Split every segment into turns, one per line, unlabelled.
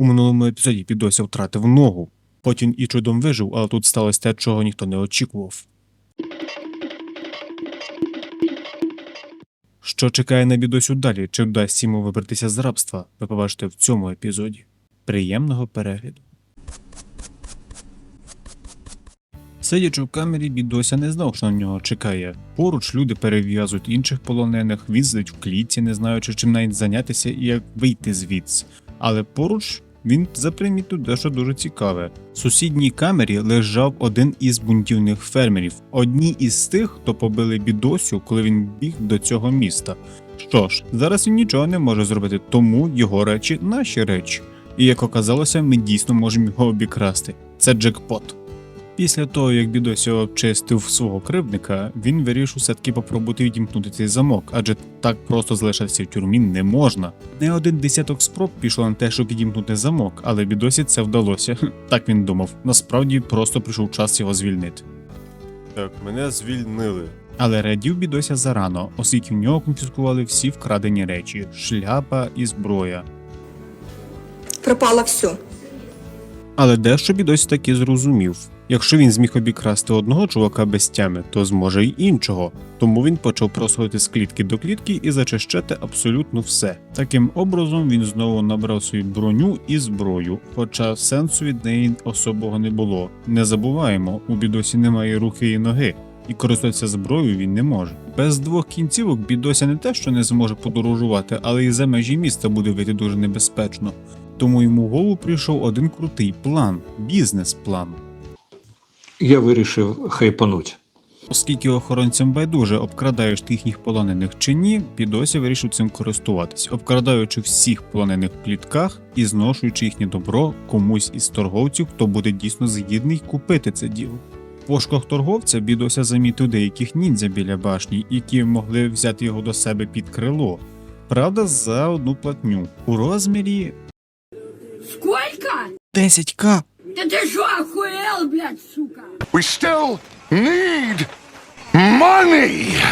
У минулому епізоді Бідося втратив ногу. Потім і чудом вижив, але тут сталося те, чого ніхто не очікував. Що чекає на бідосю далі? Чи вдасться йому вибратися з рабства? Ви побачите в цьому епізоді. Приємного перегляду. Сидячи в камері, бідося не знав, що на нього чекає. Поруч люди перев'язують інших полонених, він в клітці, не знаючи, чим навіть зайнятися і як вийти звідси. Але поруч він запримітив дещо дуже цікаве. В сусідній камері лежав один із бунтівних фермерів, одні із тих, хто побили бідосю, коли він біг до цього міста. Що ж, зараз він нічого не може зробити, тому його речі наші речі. І як оказалося, ми дійсно можемо його обікрасти. Це джекпот. Після того, як Бідосі обчистив свого кривдника, він вирішив все-таки попробувати відімкнути цей замок, адже так просто залишатися в тюрмі не можна. Не один десяток спроб пішло на те, щоб відімкнути замок, але Бідосі це вдалося. Так він думав. Насправді просто прийшов час його звільнити.
Так, мене звільнили.
Але радів Бідося зарано, оскільки в нього конфіскували всі вкрадені речі: шляпа і зброя.
Пропало все.
Але дещо Бідось таки зрозумів. Якщо він зміг обікрасти одного чувака без тями, то зможе й іншого. Тому він почав просувати з клітки до клітки і зачищати абсолютно все. Таким образом він знову набрав свою броню і зброю, хоча сенсу від неї особого не було. Не забуваємо, у бідосі немає руки і ноги. І користуватися зброєю він не може. Без двох кінцівок бідося не те, що не зможе подорожувати, але і за межі міста буде вийти дуже небезпечно. Тому йому в голову прийшов один крутий план бізнес-план.
Я вирішив хайпануть.
Оскільки охоронцям байдуже обкрадаєш ти їхніх полонених чи ні, Підосі вирішив цим користуватись, обкрадаючи всіх полонених в клітках і зношуючи їхнє добро комусь із торговців, хто буде дійсно згідний купити це діло. В пошуках торговця Бідося замітив деяких ніндзя біля башні, які могли взяти його до себе під крило. Правда, за одну платню у розмірі
Сколько?
10к.
Да ты что, охуел, блядь, сука?
We still need money.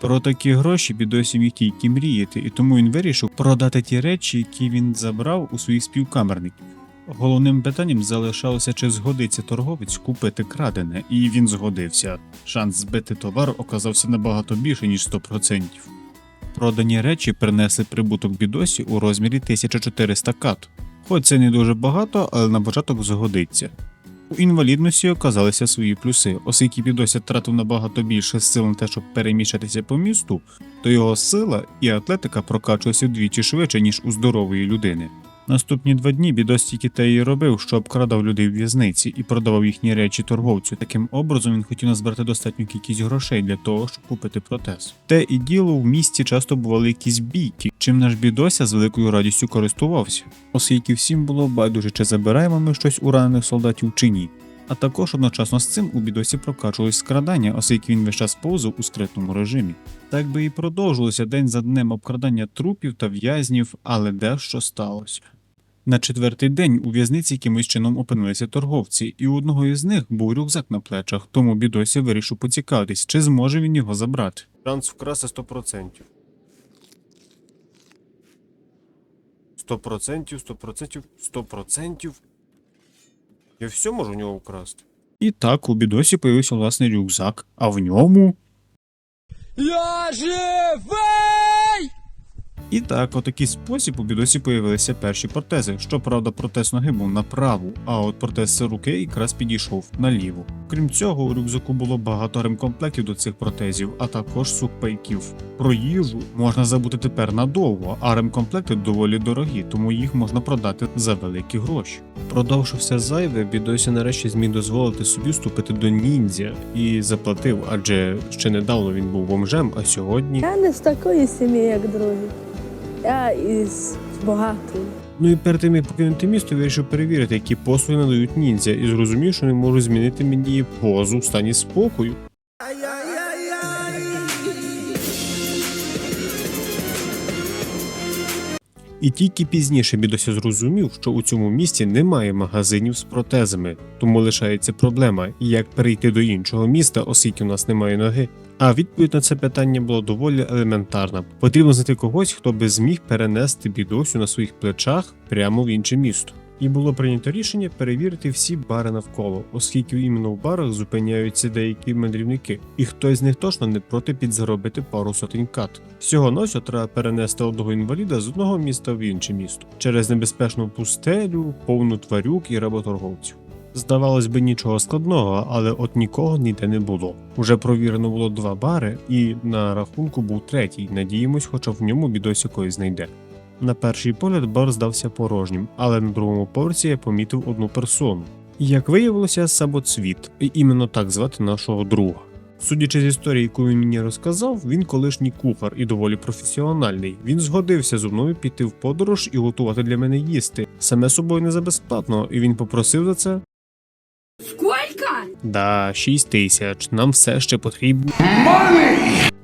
Про такі гроші бідосі міг тільки мріяти, і тому він вирішив продати ті речі, які він забрав у своїх співкамерників. Головним питанням залишалося, чи згодиться торговець купити крадене, і він згодився. Шанс збити товар оказався набагато більше, ніж 100%. Продані речі принесли прибуток бідосі у розмірі 1400 кат. Хоч це не дуже багато, але на початок згодиться. У інвалідності оказалися свої плюси, оскільки підося тратив набагато більше сил на те, щоб переміщатися по місту, то його сила і атлетика прокачувалися вдвічі швидше, ніж у здорової людини. Наступні два дні Бідос тільки те і робив, що обкрадав людей в в'язниці і продавав їхні речі торговцю. Таким образом він хотів назбирати достатню кількість грошей для того, щоб купити протез. Те і діло в місті часто бували якісь бійки, чим наш бідося з великою радістю користувався, оскільки всім було байдуже, чи забираємо ми щось у ранених солдатів чи ні. А також одночасно з цим у бідосі прокачувалось скрадання, оскільки він весь час повзав у скритному режимі. Так би і продовжувалося день за днем обкрадання трупів та в'язнів, але дещо сталося. На четвертий день у в'язниці якимось чином опинилися торговці, і у одного із них був рюкзак на плечах, тому бідосі вирішив поцікавитись, чи зможе він його забрати.
Шанс вкрасти 100%. 100%, 100%, 100%. Я все можу у нього вкрасти.
І так у бідосі появився власний рюкзак, а в ньому.
Я живий!
І так, у такий спосіб у бідосі появилися перші протези. Щоправда, протез ноги був на праву, а от протез руки якраз підійшов на ліву. Крім цього, у рюкзаку було багато ремкомплектів до цих протезів, а також сухпайків. Про їжу можна забути тепер надовго, а ремкомплекти доволі дорогі, тому їх можна продати за великі гроші. Продовжив все зайве, бідосі нарешті зміг дозволити собі вступити до ніндзя і заплатив, адже ще недавно він був бомжем, а сьогодні.
Я не з такої сім'ї, як другі. Я із багатим.
Ну і перед тим як покинути місто, вирішив перевірити, які послуги надають ніндзя, і зрозумів, що не можу змінити мені позу в стані спокою. І тільки пізніше Бідося зрозумів, що у цьому місті немає магазинів з протезами, тому лишається проблема, як перейти до іншого міста, оскільки у нас немає ноги. А відповідь на це питання була доволі елементарна. Потрібно знайти когось, хто би зміг перенести бідосю на своїх плечах прямо в інше місто. І було прийнято рішення перевірити всі бари навколо, оскільки іменно в барах зупиняються деякі мандрівники, і хтось з них точно не проти підзаробити пару сотень кат. Всього носю треба перенести одного інваліда з одного міста в інше місто через небезпечну пустелю, повну тварюк і работорговців. Здавалось би, нічого складного, але от нікого ніде не було. Уже провірено було два бари, і на рахунку був третій. Надіємось, хоча в ньому бідось якоїсь знайде. На перший погляд бар здався порожнім, але на другому поверсі я помітив одну персону. Як виявилося, самоцвіт, і іменно так звати нашого друга. Судячи з історії, яку він мені розказав, він колишній кухар і доволі професіональний. Він згодився зі мною піти в подорож і готувати для мене їсти. Саме собою не за безплатно, і він попросив за це.
Сколько?
Да, 6 тисяч, нам все ще потрібно.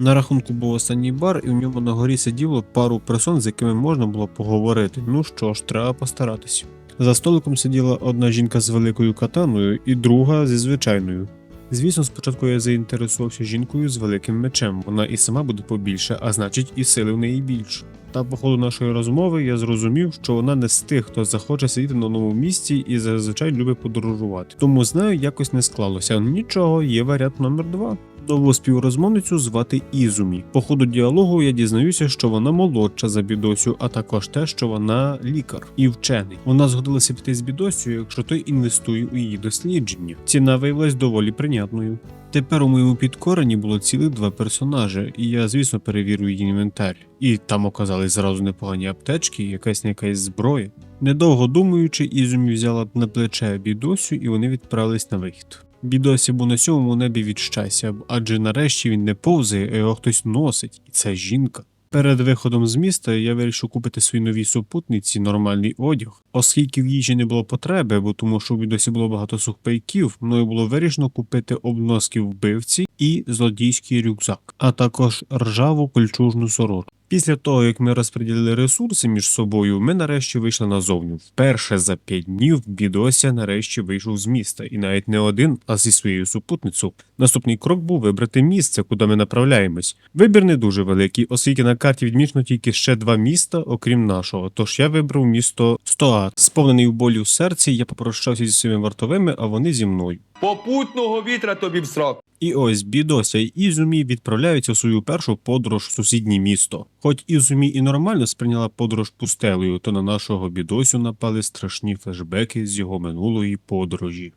На рахунку був останній бар, і в ньому на горі сиділо пару персон, з якими можна було поговорити. Ну що ж, треба постаратися. За столиком сиділа одна жінка з великою катаною і друга зі звичайною. Звісно, спочатку я заінтересувався жінкою з великим мечем. Вона і сама буде побільше, а значить, і сили в неї більше. Та по ходу нашої розмови я зрозумів, що вона не з тих, хто захоче сидіти на новому місці і зазвичай любить подорожувати. Тому з нею якось не склалося. Нічого, є варіант номер два. Нову співрозмовницю звати Ізумі. По ходу діалогу я дізнаюся, що вона молодша за бідосю, а також те, що вона лікар і вчений. Вона згодилася піти з бідосю, якщо той інвестує у її дослідження. Ціна виявилась доволі прийнятною. Тепер у моєму підкоренні було цілих два персонажі, і я, звісно, перевірю її інвентар. І там оказались зразу непогані аптечки, якась якась зброя. Недовго думаючи, Ізумі взяла на плече бідосю, і вони відправились на вихід. Бідосі був на сьомому небі від щастя, адже нарешті він не повзає, а його хтось носить, і це жінка. Перед виходом з міста я вирішив купити своїй новій супутниці нормальний одяг, оскільки в їжі не було потреби, бо тому що в бідосі було багато сухпайків, мною було вирішено купити обноски вбивці і злодійський рюкзак, а також ржаву кольчужну сорочку. Після того, як ми розподілили ресурси між собою, ми нарешті вийшли назовню. Вперше за п'ять днів бідося нарешті вийшов з міста, і навіть не один, а зі своєю супутницею. Наступний крок був вибрати місце, куди ми направляємось. Вибір не дуже великий, оскільки на карті відмічено тільки ще два міста, окрім нашого. Тож я вибрав місто Стоат. Сповнений в болі в серці, я попрощався зі своїми вартовими, а вони зі мною.
Попутного вітра тобі в срок.
І ось Бідося і Ізумі відправляються в свою першу подорож в сусіднє місто. Хоч Ізумі і нормально сприйняла подорож пустелею, то на нашого бідосю напали страшні флешбеки з його минулої подорожі.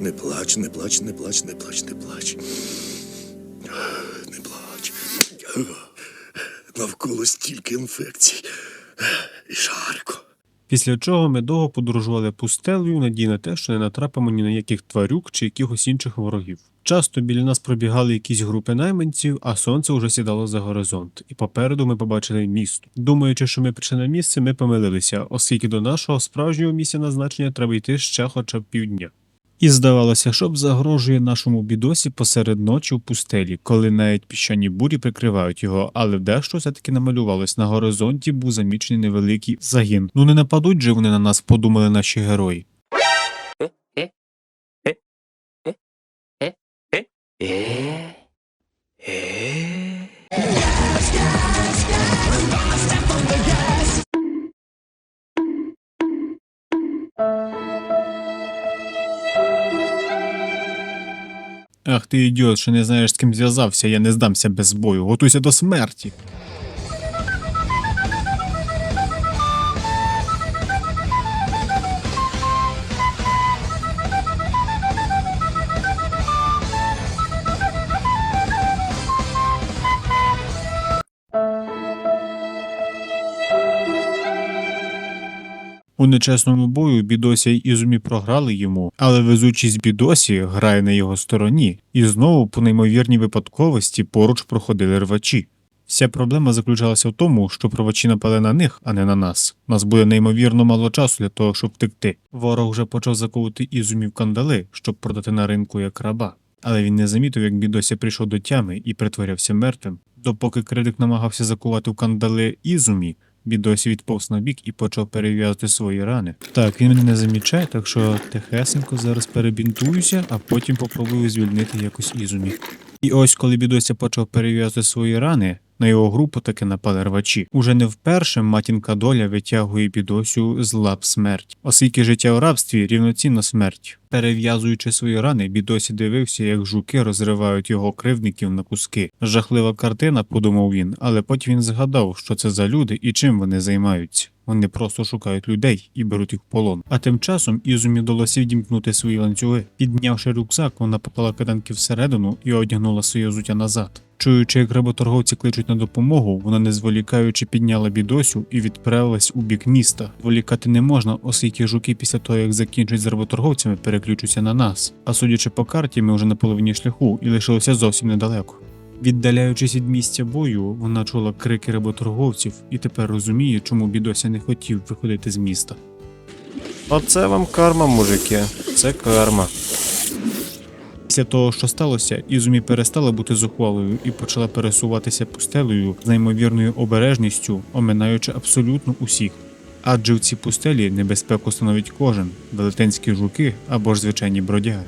Не плач, не плач, не плач, не плач, не плач. Не плач. Навколо стільки інфекцій. І жарко.
Після чого ми довго подорожували пустелею, надій на те, що не натрапимо ні на яких тварюк чи якихось інших ворогів. Часто біля нас пробігали якісь групи найманців, а сонце вже сідало за горизонт, і попереду ми побачили місто. Думаючи, що ми прийшли на місце, ми помилилися, оскільки до нашого справжнього місця назначення треба йти ще хоча б півдня. І здавалося, що б загрожує нашому бідосі посеред ночі в пустелі, коли навіть піщані бурі прикривають його, але дещо все-таки намалювалось. На горизонті був замічений невеликий загін. Ну не нападуть же вони на нас, подумали наші герої. Ах ти ідіот, що не знаєш з ким зв'язався, я не здамся без бою, готуйся до смерті. У нечесному бою Бідосі і Ізумі програли йому, але везучість Бідосі грає на його стороні, і знову, по неймовірній випадковості, поруч проходили рвачі. Вся проблема заключалася в тому, що провачі напали на них, а не на нас. Нас буде неймовірно мало часу для того, щоб втекти. Ворог вже почав заковувати Ізумі в кандали, щоб продати на ринку як раба. Але він не замітив, як Бідося прийшов до тями і притворявся мертвим. Допоки критик намагався закувати в кандали Ізумі, Бідосі відповз на бік і почав перев'язати свої рани. Так, він мене не замічає, так що тихесенько зараз перебінтуюся, а потім попробую звільнити якось Ізумі. І ось, коли Бідося почав перев'язати свої рани, На його групу таки напали рвачі. Уже не вперше матінка доля витягує бідосю з лап смерть, оскільки життя у рабстві рівноцінно смерть. Перев'язуючи свої рани, бідосі дивився, як жуки розривають його кривдників на куски. Жахлива картина, подумав він, але потім він згадав, що це за люди і чим вони займаються. Вони просто шукають людей і беруть їх в полон. А тим часом Ізумі вдалося відімкнути свої ланцюги. Піднявши рюкзак, вона поклала киданки всередину і одягнула своє взуття назад. Чуючи, як работорговці кличуть на допомогу, вона не зволікаючи підняла бідосю і відправилась у бік міста. Волікати не можна, оскільки жуки після того, як закінчать з работорговцями, переключаться на нас. А судячи по карті, ми вже на половині шляху і лишилося зовсім недалеко. Віддаляючись від місця бою, вона чула крики работорговців і тепер розуміє, чому бідося не хотів виходити з міста.
Оце вам карма, мужики. Це карма.
Після того, що сталося, Ізумі перестала бути зухвалою і почала пересуватися пустелею з неймовірною обережністю, оминаючи абсолютно усіх. Адже в цій пустелі небезпеку становить кожен велетенські жуки або ж звичайні бродяги.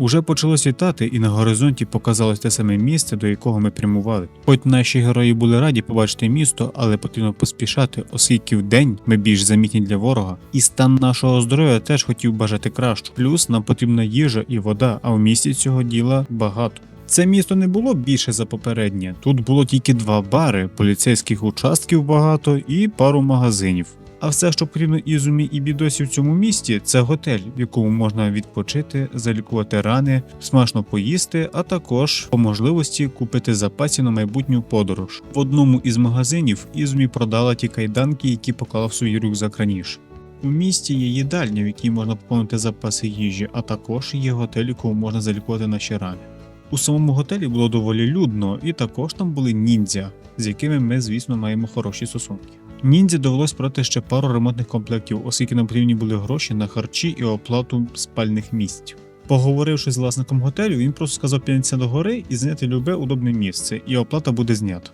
Уже почало світати, і на горизонті показалось те саме місце, до якого ми прямували. Хоч наші герої були раді побачити місто, але потрібно поспішати, оскільки вдень ми більш замітні для ворога, і стан нашого здоров'я теж хотів бажати краще. Плюс нам потрібна їжа і вода, а в місті цього діла багато. Це місто не було більше за попереднє. Тут було тільки два бари, поліцейських участків багато і пару магазинів. А все, що потрібно Ізумі і бідосі в цьому місті, це готель, в якому можна відпочити, залікувати рани, смачно поїсти, а також по можливості купити запасів на майбутню подорож. В одному із магазинів Ізумі продала ті кайданки, які поклала в свій рюкзак раніше. У місті є їдальня, в якій можна поповнити запаси їжі, а також є готель, якому можна залікувати наші рани. У самому готелі було доволі людно, і також там були ніндзя, з якими ми, звісно, маємо хороші стосунки. Ніндзі довелось брати ще пару ремонтних комплектів, оскільки нам потрібні були гроші на харчі і оплату спальних місць. Поговоривши з власником готелю, він просто сказав піднятися до гори і зайняти любе удобне місце, і оплата буде знята.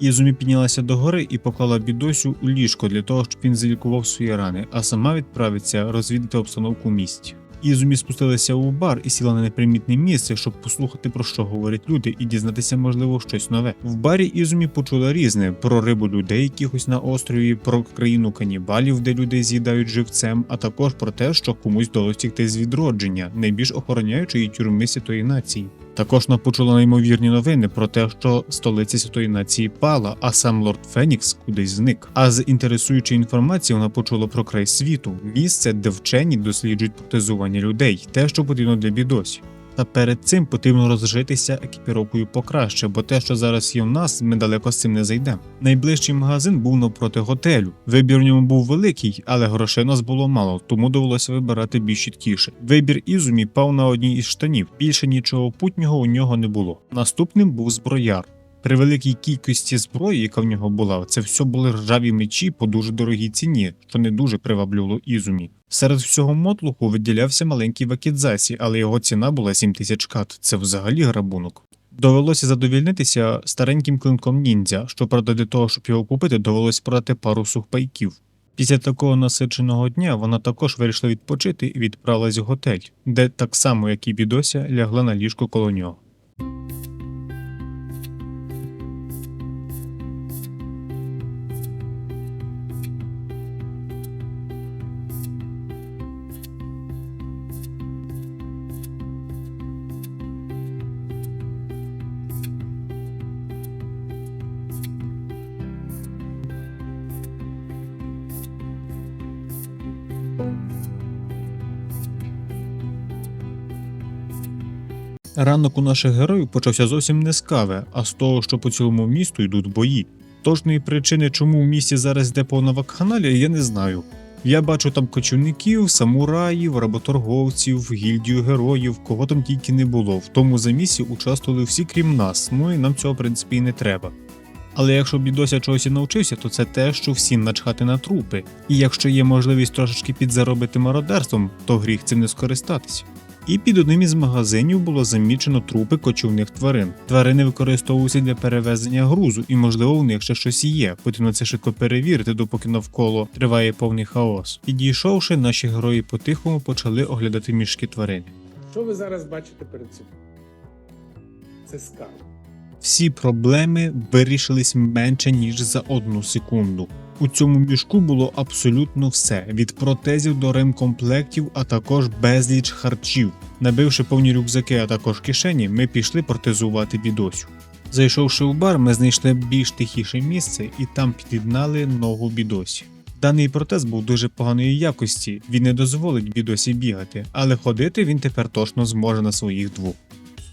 Ізумі піднялася до гори і поклала бідосю у ліжко для того, щоб він залікував свої рани, а сама відправиться розвідати обстановку в місті. Ізумі спустилася у бар і сіла на непримітне місце, щоб послухати про що говорять люди і дізнатися, можливо, щось нове. В барі Ізумі почула різне про рибу людей якихось на острові, про країну канібалів, де людей з'їдають живцем, а також про те, що комусь вдалося втікти з відродження, найбільш охороняючої тюрми святої нації. Також вона почула неймовірні новини про те, що столиця святої нації пала, а сам лорд Фенікс кудись зник. А з інтересуючої інформації вона почула про край світу, місце, де вчені досліджують протезування людей, те, що потрібно для бідосі. Та перед цим потрібно розжитися екіпіровкою покраще, бо те, що зараз є в нас, ми далеко з цим не зайдемо. Найближчий магазин був навпроти готелю. Вибір в ньому був великий, але грошей нас було мало, тому довелося вибирати більш чіткіше. Вибір Ізумі пав на одній із штанів. Більше нічого путнього у нього не було. Наступним був зброяр. При великій кількості зброї, яка в нього була, це все були ржаві мечі по дуже дорогій ціні, що не дуже приваблювало Ізумі. Серед всього мотлуху виділявся маленький вакідзасі, але його ціна була 7 тисяч кат. Це взагалі грабунок. Довелося задовільнитися стареньким клинком ніндзя, щоправда, для того, щоб його купити, довелося продати пару сухпайків. Після такого насиченого дня вона також вирішила відпочити і відправилась в готель, де так само, як і бідося, лягла на ліжко коло нього. Ранок у наших героїв почався зовсім не з кави, а з того, що по цілому місту йдуть бої. Точної причини, чому в місті зараз йде повна вакханалія, я не знаю. Я бачу там кочівників, самураїв, работорговців, гільдію героїв, кого там тільки не було. В тому замісі участвували всі крім нас, ну і нам цього в принципі і не треба. Але якщо бідося чогось і навчився, то це те, що всім начхати на трупи. І якщо є можливість трошечки підзаробити мародерством, то гріх цим не скористатися. І під одним із магазинів було замічено трупи кочівних тварин. Тварини використовуються для перевезення грузу, і можливо у них ще щось є. Потрібно це швидко перевірити, допоки навколо триває повний хаос. Підійшовши, наші герої по-тихому почали оглядати мішки тварин.
Що ви зараз бачите перед собою? Це скарб.
Всі проблеми вирішились менше ніж за одну секунду. У цьому мішку було абсолютно все: від протезів до ремкомплектів, а також безліч харчів. Набивши повні рюкзаки, а також кишені, ми пішли протезувати бідосю. Зайшовши у бар, ми знайшли більш тихіше місце і там під'єднали ногу бідосі. Даний протез був дуже поганої якості, він не дозволить бідосі бігати, але ходити він тепер точно зможе на своїх двох.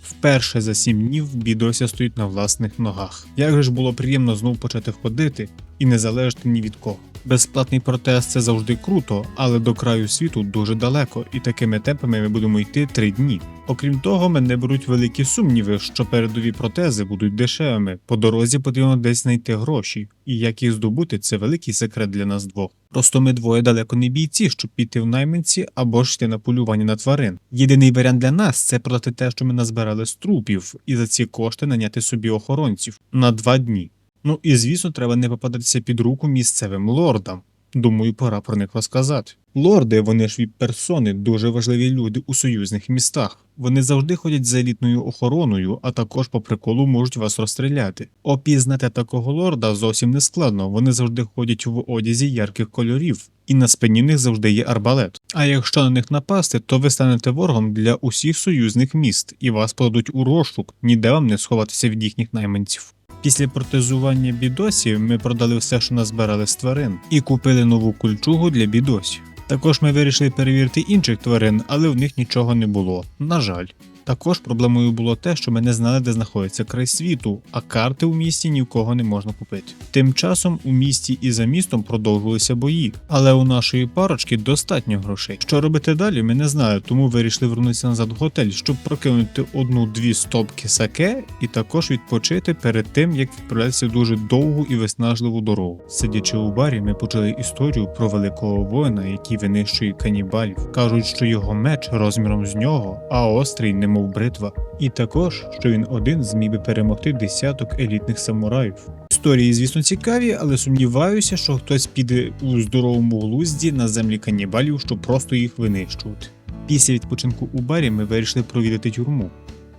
Вперше за сім днів бідося стоїть на власних ногах. Як же ж було приємно знов почати ходити і не залежати ні від кого. Безплатний протез це завжди круто, але до краю світу дуже далеко, і такими темпами ми будемо йти три дні. Окрім того, мене беруть великі сумніви, що передові протези будуть дешевими. По дорозі потрібно десь знайти гроші, і як їх здобути, це великий секрет для нас двох. Просто ми двоє далеко не бійці, щоб піти в найманці або ж йти на полювання на тварин. Єдиний варіант для нас це продати те, що ми назбирали з трупів, і за ці кошти наняти собі охоронців на два дні. Ну і звісно, треба не попадатися під руку місцевим лордам. Думаю, пора про них розказати. Лорди, вони ж від персони, дуже важливі люди у союзних містах. Вони завжди ходять за елітною охороною, а також по приколу можуть вас розстріляти. Опізнати такого лорда зовсім не складно. Вони завжди ходять в одязі ярких кольорів, і на спині них завжди є арбалет. А якщо на них напасти, то ви станете ворогом для усіх союзних міст, і вас подадуть у розшук, ніде вам не сховатися від їхніх найманців. Після протезування бідосів ми продали все, що назбирали з тварин, і купили нову кульчугу для бідосів. Також ми вирішили перевірити інших тварин, але в них нічого не було. На жаль. Також проблемою було те, що ми не знали, де знаходиться край світу, а карти у місті ні в кого не можна купити. Тим часом у місті і за містом продовжувалися бої, але у нашої парочки достатньо грошей. Що робити далі, ми не знаю, тому вирішили вернутися назад в готель, щоб прокинути одну-дві стопки саке і також відпочити перед тим, як відправлятися дуже довгу і виснажливу дорогу. Сидячи у барі, ми почули історію про великого воїна, який винищує канібалів. Кажуть, що його меч розміром з нього, а острий, немов бритва. І також, що він один зміг би перемогти десяток елітних самураїв. Історії, звісно, цікаві, але сумніваюся, що хтось піде у здоровому глузді на землі канібалів, щоб просто їх винищувати. Після відпочинку у барі ми вирішили провідати тюрму.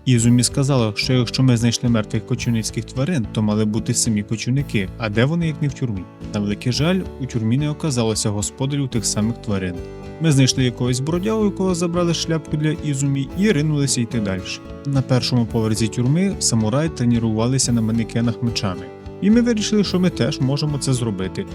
Ізумі сказала, що якщо ми знайшли мертвих кочівницьких тварин, то мали бути самі кочівники, а де вони як не в тюрмі. На великий жаль, у тюрмі не оказалося господарів тих самих тварин. Ми знайшли якогось бродягу, якого забрали шляпку для Ізумі, і ринулися йти далі. На першому поверсі тюрми самураї тренувалися на манекенах мечами. І ми вирішили, що ми теж можемо це зробити.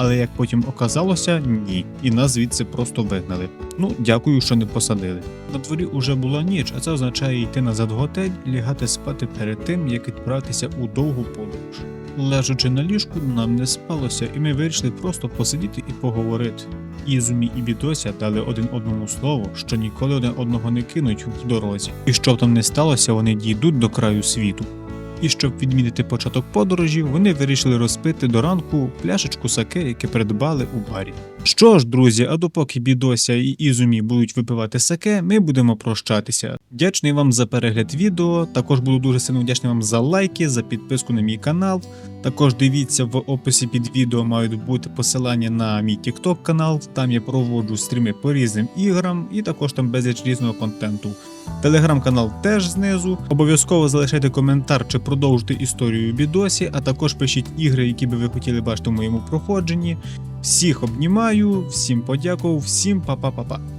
Але як потім оказалося, ні, і нас звідси просто вигнали. Ну, дякую, що не посадили. На дворі уже була ніч, а це означає йти назад в готель, лягати спати перед тим, як відправитися у довгу подорож. Лежачи на ліжку, нам не спалося, і ми вирішили просто посидіти і поговорити. Ізумі і Бідося дали один одному слово, що ніколи один одного не кинуть в дорозі, і щоб там не сталося, вони дійдуть до краю світу. І щоб відмітити початок подорожі, вони вирішили розпити до ранку пляшечку саке, яке придбали у барі. Що ж, друзі, а допоки Бідося і Ізумі будуть випивати саке, ми будемо прощатися. Вдячний вам за перегляд відео. Також буду дуже сильно вдячний вам за лайки, за підписку на мій канал. Також дивіться в описі під відео мають бути посилання на мій TikTok канал. Там я проводжу стріми по різним іграм, і також там безліч різного контенту. Телеграм-канал теж знизу. Обов'язково залишайте коментар, чи продовжуйте історію бідосі, а також пишіть ігри, які би ви хотіли бачити в моєму проходженні. Всіх обнімаю, всім подякував, всім па-па-па-па.